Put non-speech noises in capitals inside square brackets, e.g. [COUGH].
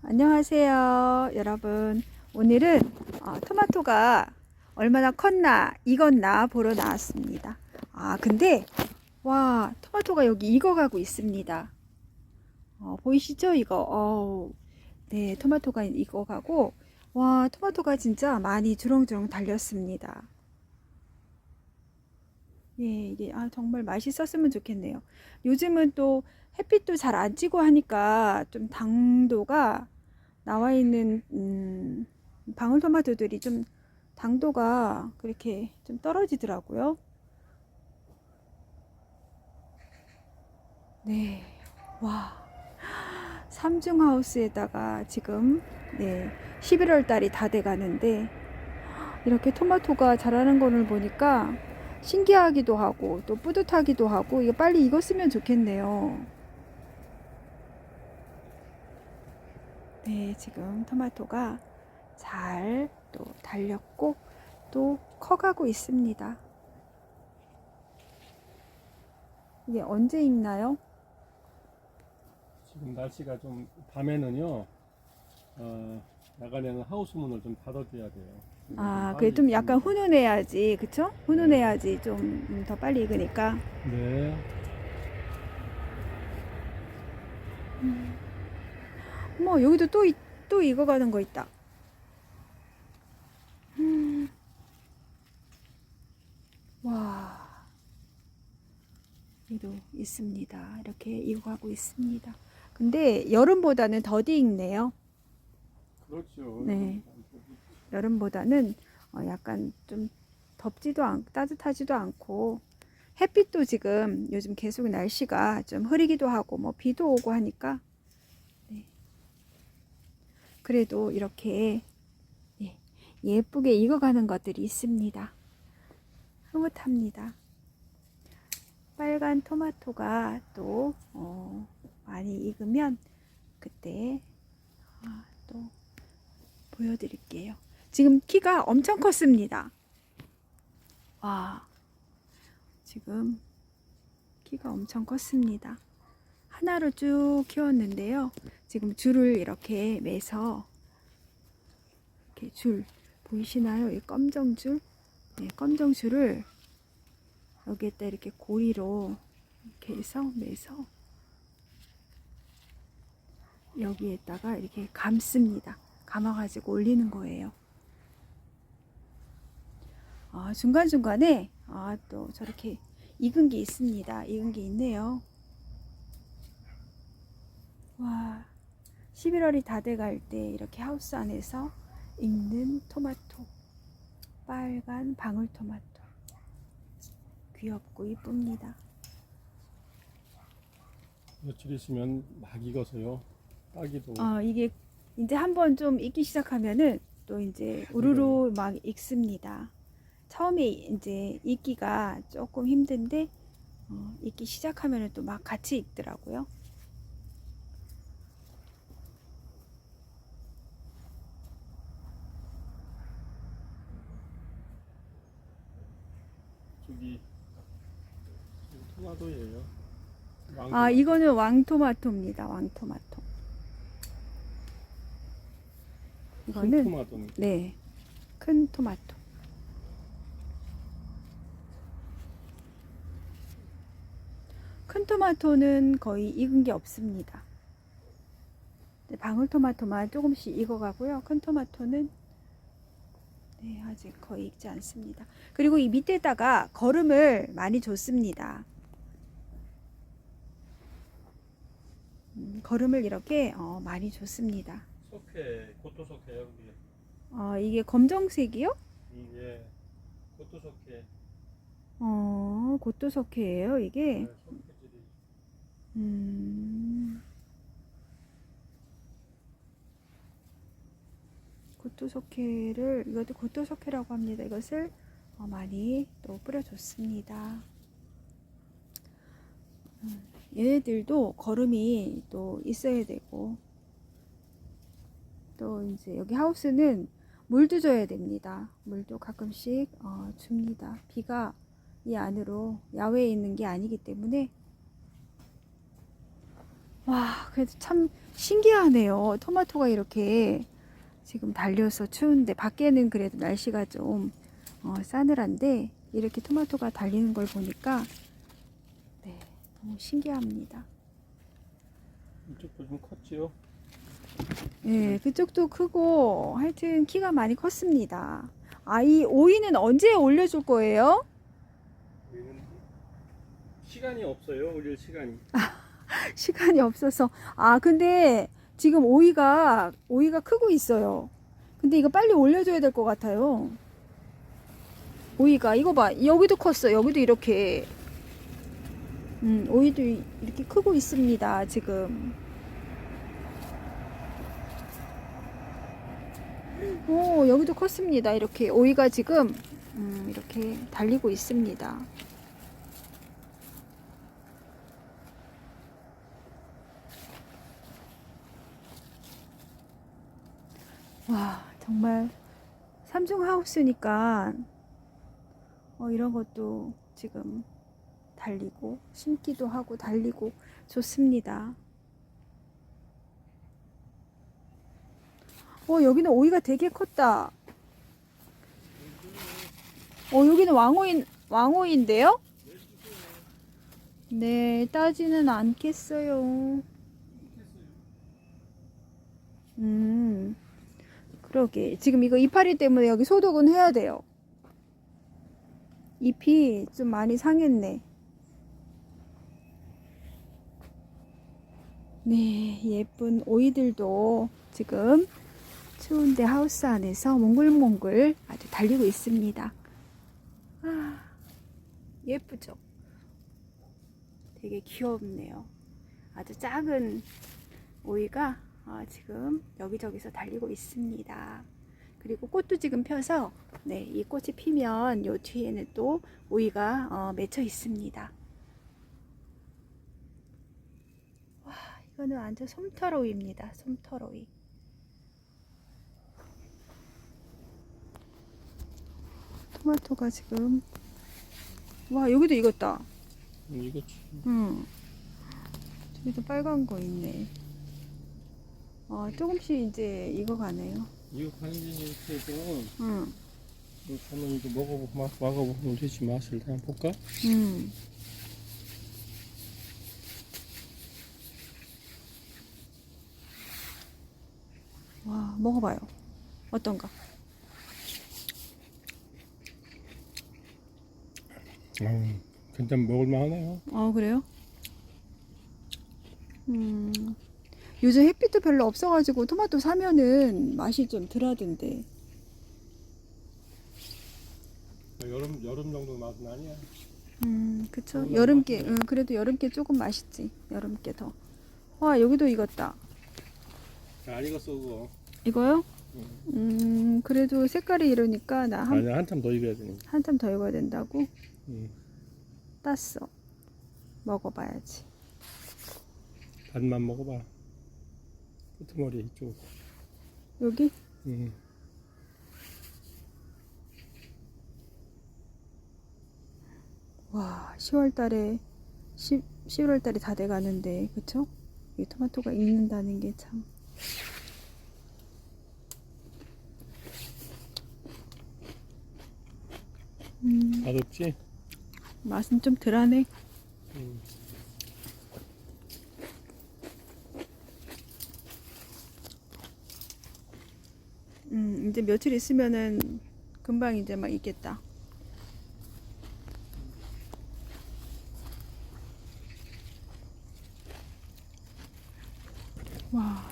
안녕하세요, 여러분. 오늘은 어, 토마토가 얼마나 컸나, 익었나 보러 나왔습니다. 아, 근데, 와, 토마토가 여기 익어가고 있습니다. 어, 보이시죠? 이거, 어우, 네, 토마토가 익어가고, 와, 토마토가 진짜 많이 주렁주렁 달렸습니다. 예, 이게, 아, 정말 맛있었으면 좋겠네요. 요즘은 또 햇빛도 잘 안 찌고 하니까 좀 당도가 나와 있는 음, 방울토마토들이 좀 당도가 그렇게 좀 떨어지더라고요. 네, 와, 삼중하우스에다가 지금 네, 11월 달이 다 돼 가는데 이렇게 토마토가 자라는 거를 보니까 신기하기도 하고 또 뿌듯하기도 하고 이거 빨리 익었으면 좋겠네요. 네, 지금 토마토가 잘 또 달렸고 또 커가고 있습니다. 이게 언제 익나요? 지금 날씨가 좀 밤에는요 어, 야간에는 하우스 문을 좀 닫아줘야 돼요. 아, 빨리 그게 좀 약간. 훈훈해야지, 그쵸? 훈훈해야지 좀 더 빨리 익으니까. 네. 뭐 여기도 또, 이- 또 익어가는 거 있다. 음. 와. 여기도 있습니다. 이렇게 익어가고 있습니다. 근데 여름보다는 더디 익네요. 그렇죠. 네. 여름보다는 어, 약간 좀 덥지도 않, 따뜻하지도 않고 햇빛도 지금 요즘 계속 날씨가 좀 흐리기도 하고 뭐 비도 오고 하니까 네. 그래도 이렇게 예, 예쁘게 익어가는 것들이 있습니다. 흐뭇합니다. 빨간 토마토가 또 어, 많이 익으면 그때 아, 또 보여드릴게요. 지금 키가 엄청 컸습니다. 와, 지금 키가 엄청 컸습니다. 하나로 쭉 키웠는데요. 지금 줄을 이렇게 매서 이렇게 줄 보이시나요? 이 검정 줄, 네, 검정 줄을 여기에다 이렇게 고리로 이렇게 해서 매서 여기에다가 이렇게 감습니다. 감아가지고 올리는 거예요. 아, 중간중간에 아, 또 저렇게 익은 게 있습니다. 익은 게 있네요. 와, 11월이 다 돼갈 때 이렇게 하우스 안에서 익는 토마토. 빨간 방울토마토. 귀엽고 이쁩니다. 며칠 있으면 막 익어서요. 따기도 어, 이게 이제 한번 좀 익기 시작하면은 또 이제 우르르 막 익습니다. 처음에 이제 익기가 조금 힘든데 어, 익기 시작하면은 또막 같이 익더라고요. 저기 토마토예요. 왕 아, 이거는 왕토마토입니다. 왕토마토. 이거는 토마토. 네. 큰 토마토. 큰 토마토는 거의 익은 게 없습니다. 네, 방울토마토만 조금씩 익어가고요. 큰 토마토는 네, 아직 거의 익지 않습니다. 그리고 이 밑에다가 거름을 많이 줬습니다. 음, 거름을 이렇게 어, 많이 줬습니다. 속해 고토 속해 여기 어, 이게 검정색이요? 이게 고토 속해 어, 고토석회예요, 이게. 속해질이 음. 고토석회를 이것도 고토석회라고 합니다. 이것을 어, 많이 또 뿌려줬습니다. 음, 얘네들도 거름이 또 있어야 되고 또 이제 여기 하우스는 물도 줘야 됩니다. 물도 가끔씩 어, 줍니다. 비가 이 안으로 야외에 있는 게 아니기 때문에 와, 그래도 참 신기하네요. 토마토가 이렇게 지금 달려서 추운데 밖에는 그래도 날씨가 좀 어, 싸늘한데 이렇게 토마토가 달리는 걸 보니까 네, 너무 신기합니다. 이쪽도 좀 컸지요. 네, 그쪽도 크고 하여튼 키가 많이 컸습니다. 아, 이 오이는 언제 올려줄 거예요? 시간이 없어요. 올릴 시간이. [LAUGHS] [LAUGHS] 시간이 없어서. 아, 근데 지금 오이가, 오이가 크고 있어요. 근데 이거 빨리 올려줘야 될 것 같아요. 오이가, 이거 봐. 여기도 컸어. 여기도 이렇게. 음, 오이도 이- 이렇게 크고 있습니다. 지금. 오, 여기도 컸습니다. 이렇게. 오이가 지금, 음, 이렇게 달리고 있습니다. 와, 정말 삼중 하우스니까 어, 이런 것도 지금 달리고 심기도 하고 달리고 좋습니다. 어, 여기는 오이가 되게 컸다. 어, 여기는 왕오이 왕오이인데요? 네, 따지는 않겠어요. 음. 그러게. 지금 이거 이파리 때문에 여기 소독은 해야 돼요. 잎이 좀 많이 상했네. 네, 예쁜 오이들도 지금 추운데 하우스 안에서 몽글몽글 아주 달리고 있습니다. 아, 예쁘죠? 되게 귀엽네요. 아주 작은 오이가 어, 지금 여기저기서 달리고 있습니다. 그리고 꽃도 지금 펴서 네, 이 꽃이 피면 요 뒤에는 또 오이가 어, 맺혀 있습니다. 와, 이거는 완전 솜털오이입니다. 솜털오이. 토마토가 지금 와 여기도 익었다. 음, 이거 응. 저기도 빨간 거 있네. 어, 조금씩 이제 익어가네요. 이거 이렇게 해서 응. 이거 먹어보고 맛 먹어보면 되지 맛을 한번 볼까? 음. 와, 먹어봐요. 어떤가? 음, 괜찮 먹을만 하네요. 어, 그래요? 음. 요즘 햇빛도 별로 없어가지고 토마토 사면은 맛이 좀 덜하던데. 여름 여름 정도 맛은 아니야. 음, 그쵸. 여름께. 응, 그래도 여름께 조금 맛있지. 여름께 더. 와, 여기도 익었다. 안 익었어 그거. 이거요? 응. 음, 그래도 색깔이 이러니까 나 한, 아니야 한참 더 익어야 되니. 한참 더 익어야 된다고 응. 땄어. 먹어봐야지. 반만 먹어봐. 끄트머리 이쪽. 여기? 응. 와, 10월 달에, 10, 11월 달에 다 돼 가는데, 그쵸? 이 토마토가 익는다는 게 참. 음, 맛없지? 맛은 좀 덜하네. 응. 음, 이제 며칠 있으면은 금방 이제 막 익겠다. 와,